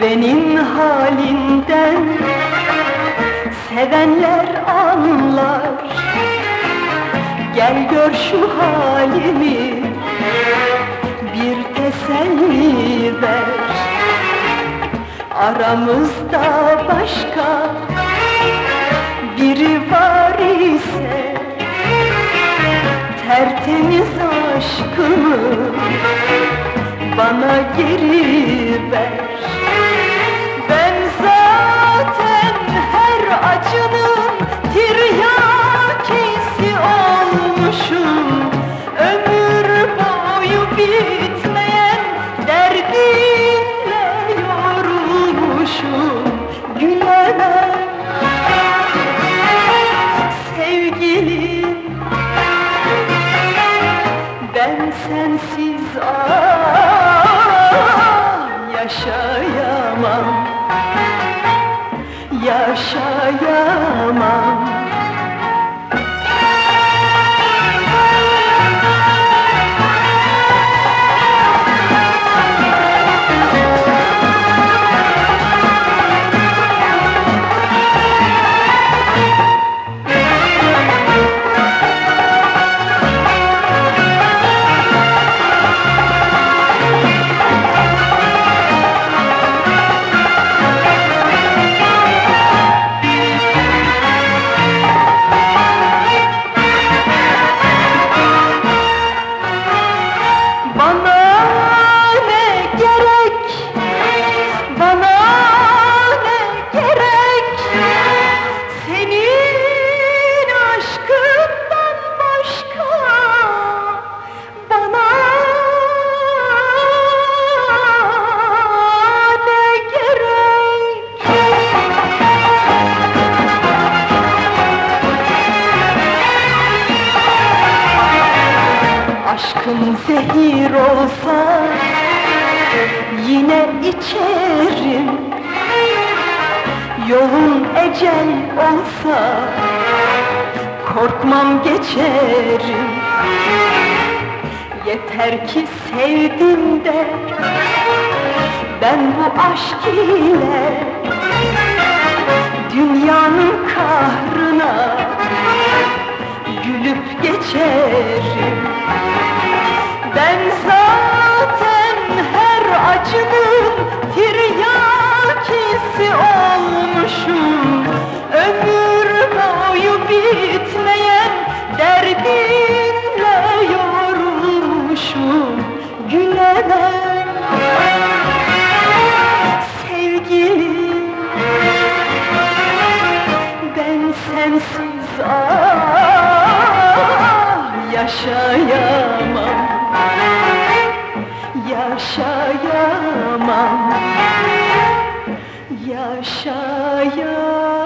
Sevenin halinden. Sevenler anlar. Gel gör şu halimi. Bir teselli ver. Aramızda başka Biri var ise Tertemiz aşkımı Bana geri ver zehir olsa yine içerim. Yolun ecel olsa korkmam geçerim. Yeter ki sevdim de ben bu aşk ile Dünyanın kahrına gülüp geçerim Gülemem sevgilim Ben sensiz ah yaşayamam Yaşayamam Yaşayamam